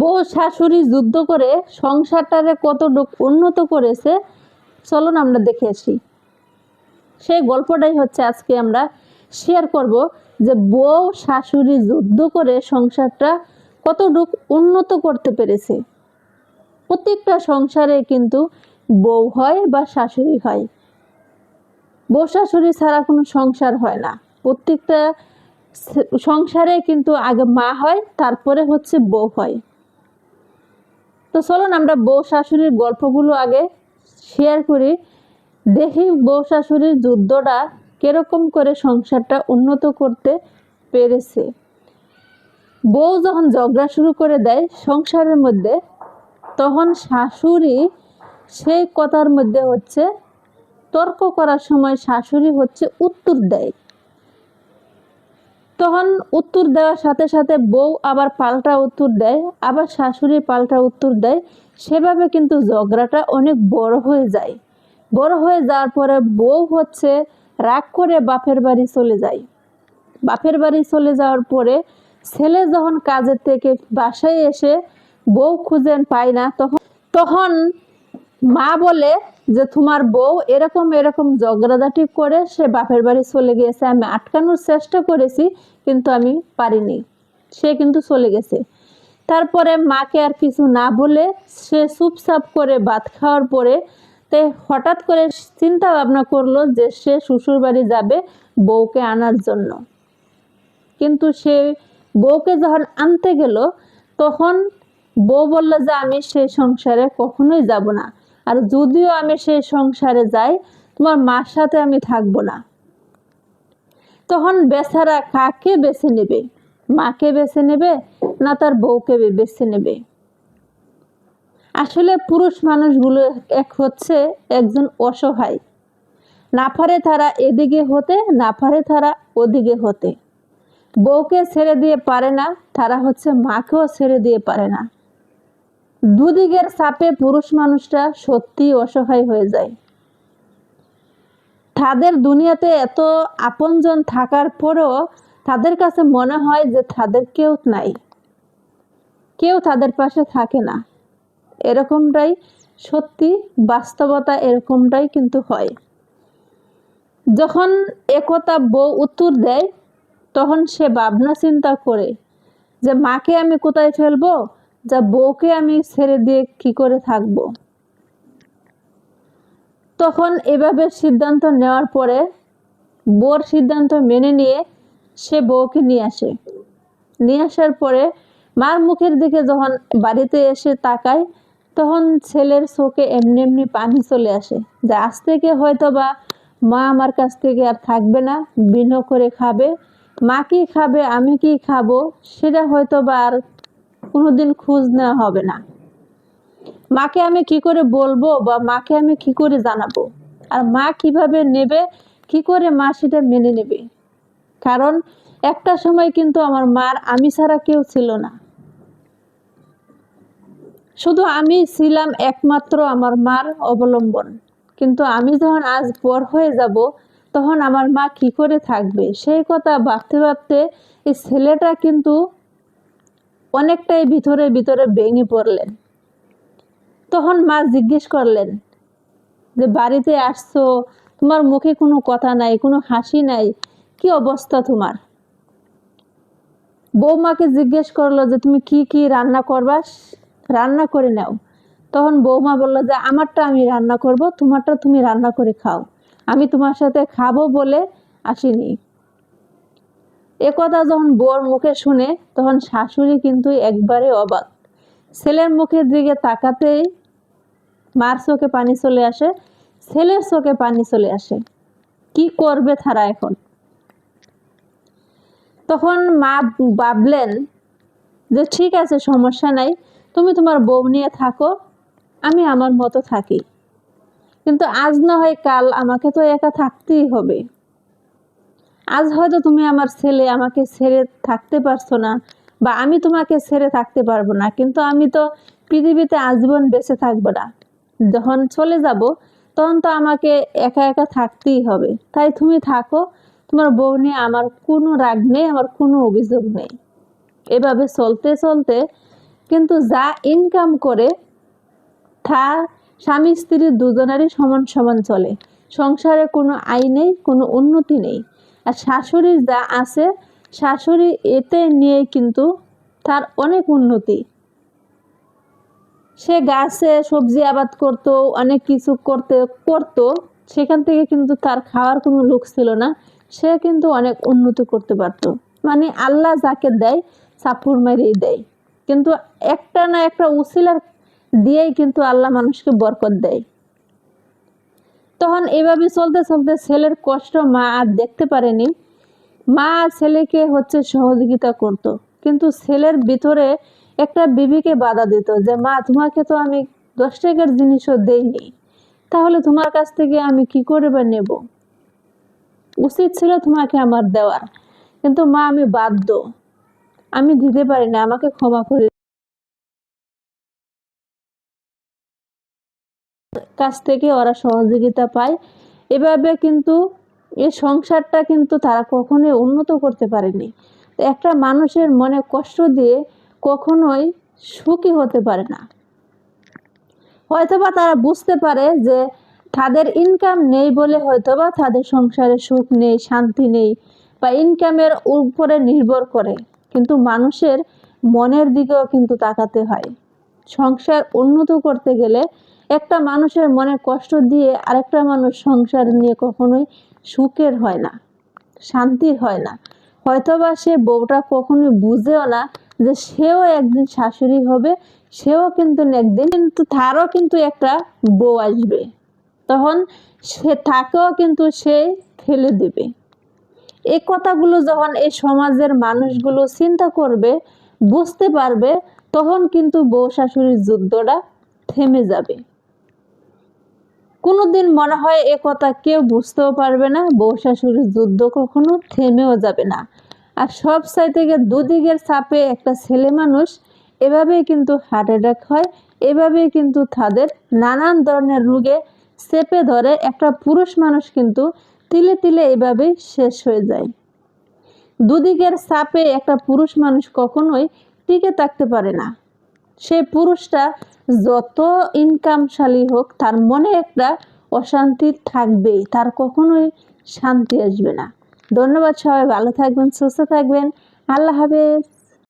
বউ শাশুড়ি যুদ্ধ করে সংসারটারে কতটুক উন্নত করেছে, চলুন আমরা দেখে আসি। সেই গল্পটাই হচ্ছে আজকে আমরা শেয়ার করব যে বউ শাশুড়ি যুদ্ধ করে সংসারটা কতটুক উন্নত করতে পেরেছে। প্রত্যেকটা সংসারে কিন্তু বউ হয় বা শাশুড়ি হয়। বউ শাশুড়ি ছাড়া কোনো সংসার হয় না। প্রত্যেকটা সংসারে কিন্তু আগে মা হয়, তারপরে হচ্ছে বউ হয়। তো চলুন আমরা বউ শাশুড়ির গল্পগুলো আগে শেয়ার করি। দেখি বউ শাশুড়ির যুদ্ধটা কীরকম করে সংসারটা উন্নত করতে পেরেছে। বউ যখন ঝগড়া শুরু করে দেয় সংসারের মধ্যে, তখন শাশুড়ি সেই কথার মধ্যে হচ্ছে, তর্ক করার সময় শাশুড়ি হচ্ছে উত্তর দেয়। তখন উত্তর দেওয়ার সাথে সাথে বউ আবার পাল্টা উত্তর দেয়, আবার শাশুড়ি পাল্টা উত্তর দেয়। সেভাবে কিন্তু ঝগড়াটা অনেক বড় হয়ে যায়। বড় হয়ে যাওয়ার পরে বউ হচ্ছে রাগ করে বাপের বাড়ি চলে যায়। বাপের বাড়ি চলে যাওয়ার পরে ছেলে যখন কাজের থেকে বাসায় এসে বউ খুঁজেন পায় না, তখন তখন মা বলে যে তোমার বউ এরকম এরকম ঝগড়াঝাটি করে সে বাপের বাড়ি চলে গিয়েছে। আমি আটকানোর চেষ্টা করেছি, কিন্তু আমি পারিনি। সে কিন্তু চলে গেছে। তারপরে মাকে আর কিছু না বলে সে চুপচাপ করে ভাত খাওয়ার পরে তে হঠাৎ করে চিন্তা ভাবনা করল যে সে শ্বশুর বাড়ি যাবে বউকে আনার জন্য। কিন্তু সে বউকে যখন আনতে গেল, তখন বউ বলল যে আমি সেই সংসারে কখনোই যাব না। আর যদিও আমি সেই সংসারে যাই, তোমার মার সাথে আমি থাকব না। তখন বেচারা কাকে বেছে নেবে? মাকে বেছে নেবে না তার বউকে বেছে নেবে? আসলে পুরুষ মানুষগুলো এক হচ্ছে একজন অসহায়। না পারে তারা এদিকে হতে, না পারে তারা ওদিকে হতে। বউকে ছেড়ে দিয়ে পারে না, তারা হচ্ছে মাকেও ছেড়ে দিয়ে পারে না। দুদিকের চাপে পুরুষ মানুষটা সত্যি অসহায় হয়ে যায়। তাদের দুনিয়াতে এত আপনজন থাকার পরও তাদের কাছে মনে হয় যে তাদের কেউ নাই। কেউ তাদের পাশে থাকে না। এরকমটাই সত্যি, বাস্তবতা এরকমটাই কিন্তু হয়। যখন একতা বউ উত্তর দেয়, তখন সে ভাবনা চিন্তা করে যে, মাকে আমি কোথায় ফেলব? যা বউকে আমি ছেড়ে দিয়ে কি করে থাকব? তখন এভাবে সিদ্ধান্ত নেওয়ার পরে বউর সিদ্ধান্ত মেনে নিয়ে সে বউকে নিয়ে আসে। নিয়ে আসার পরে মার মুখের দিকে যখন বাড়িতে এসে তাকায়, তখন ছেলের চোখে এমনি এমনি পানি চলে আসে যে আজ থেকে হয়তো বা মা আমার কাছ থেকে আর থাকবে না বিন করে খাবে। মা কি খাবে, আমি কি খাব, সেটা হয়তো বা আর কোনোদিন খোঁজ নেওয়া হবে না। মাকে আমি কি করে বলব বা মাকে আমি কি করে জানাব? আর মা কীভাবে নেবে, কি করে মা সেটা মেনে নেবে? কারণ একটা সময় কিন্তু আমার মার আমি ছাড়া কেউ ছিল না। শুধু আমি ছিলাম একমাত্র আমার মার অবলম্বন। কিন্তু আমি যখন আজ পর হয়ে যাব, তখন আমার মা কি করে থাকবে? সেই কথা ভাবতে ভাবতে এই ছেলেটা কিন্তু অনেকটাই ভিতরে ভিতরে ভেঙে পড়লেন। তখন মা জিজ্ঞেস করলেন, যে বাড়িতে আসছো? তোমার মুখে কোনো কথা নাই, কোনো হাসি নাই? কি অবস্থা তোমার? বৌমাকে জিজ্ঞেস করল যে, তুমি কি কি রান্না করবা? রান্না করে নাও। তখন বৌমা বলল যে, আমারটা আমি রান্না করব, তোমারটা তুমি রান্না করে খাও। আমি তোমার সাথে খাব বলে আসিনি। এ কথা যখন বউর মুখে শুনে তখন শাশুড়ি কিন্তু একবারে অবাক। ছেলের মুখের দিকে তাকাতেই মার চোখে পানি চলে আসে, ছেলের চোখে পানি চলে আসে। কি করবে তারা এখন? তখন মা ভাবলেন যে ঠিক আছে, সমস্যা নাই, তুমি তোমার বউ নিয়ে থাকো, আমি আমার মতো থাকি। কিন্তু আজ না হয় কাল আমাকে তো একা থাকতেই হবে। আজ হয়তো তুমি আমার ছেলে, আমাকে ছেড়ে থাকতে পারছ না বা আমি তোমাকে ছেড়ে থাকতে পারব না, কিন্তু আমি তো পৃথিবীতে আজীবন বেঁচে থাকব না। যখন চলে যাব, তখন তো আমাকে একা একা থাকতেই হবে। তাই তুমি থাকো, তোমার বউ নিয়ে আমার কোনো রাগ নেই, আমার কোনো অভিযোগ নেই। এভাবে চলতে চলতে কিন্তু যা ইনকাম করে তার স্বামী স্ত্রী দুজনেরই সমান সমান চলে। সংসারে কোনো আয় নেই, কোনো উন্নতি নেই। আর শাশুড়ির যা আছে, শাশুড়ি এতে নিয়ে কিন্তু তার অনেক উন্নতি। সে গাছে সবজি আবাদ করতো, অনেক কিছু করতে, করতো, সেখান থেকে কিন্তু তার খাওয়ার কোনো লোক ছিল না। সে কিন্তু অনেক উন্নতি করতে পারতো। মানে আল্লাহ যাকে দেয় সাপুর মারিয়ে দেয়। কিন্তু একটা না একটা উসিলার দিয়েই কিন্তু আল্লাহ মানুষকে বরকত দেয়। তখন এভাবে চলতে চলতে ছেলের কষ্ট মা আর দেখতে পারেনি। মা ছেলেকে হচ্ছে সহযোগিতা করত। কিন্তু ছেলের ভিতরে একটা বিবিকে বাধা দিত যে, মা, তোমাকে তো আমি দশ টাকার জিনিসও দেইনি। তাহলে তোমার কাছ থেকে আমি কি করে বা নেব? উচিত ছিল তোমাকে আমার দেওয়ার। কিন্তু মা, আমি বাধ্য। আমি দিতে পারি না, আমাকে ক্ষমা করে কাছ থেকে ওরা সহযোগিতা পায়। এভাবে কিন্তু এই সংসারটা কিন্তু তারা কখনোই উন্নত করতে পারেনি। একটা মানুষের মনে কষ্ট দিয়ে কখনোই সুখী হতে পারে না। হয়তোবা তারা বুঝতে পারে যে তাদের ইনকাম নেই বলে হয়তোবা তাদের সংসারে সুখ নেই, শান্তি নেই বা ইনকামের উপরে নির্ভর করে। কিন্তু মানুষের মনের দিকেও কিন্তু তাকাতে হয়। সংসার উন্নত করতে গেলে একটা মানুষের মনে কষ্ট দিয়ে আরেকটা মানুষ সংসার নিয়ে কখনোই সুখের হয় না, শান্তির হয় না। হয়তোবা সে বউটা কখনোই বুঝেও না যে সেও একদিন শাশুড়ি হবে, সেও কিন্তু একদিন কিন্তু তারও কিন্তু একটা বউ আসবে। তখন সে তাকেও কিন্তু সে ফেলে দেবে। এই কথাগুলো যখন এই সমাজের মানুষগুলো চিন্তা করবে, বুঝতে পারবে, তখন কিন্তু বউ শাশুড়ির যুদ্ধটা থেমে যাবে। কোনোদিন মনে হয় এ কথা কেউ বুঝতেও পারবে না বউ শাশুড়ির যুদ্ধ কখনো থেমেও যাবে না। আর সব সাইড থেকে দুদিকের চাপে একটা ছেলে মানুষ, এভাবেই কিন্তু হার্ট অ্যাটাক হয়, এভাবেই কিন্তু তাদের নানান ধরনের রোগে চেপে ধরে একটা পুরুষ মানুষ কিন্তু তিলে তিলে এভাবেই শেষ হয়ে যায়। দুদিকের চাপে একটা পুরুষ মানুষ কখনোই টিকে থাকতে পারে না। সেই পুরুষটা যত ইনকামশালী হোক, তার মনে একটা অশান্তি থাকবেই। তার কখনোই শান্তি আসবে না। ধন্যবাদ সবাই, ভালো থাকবেন, সুস্থ থাকবেন। আল্লাহ হাফেজ।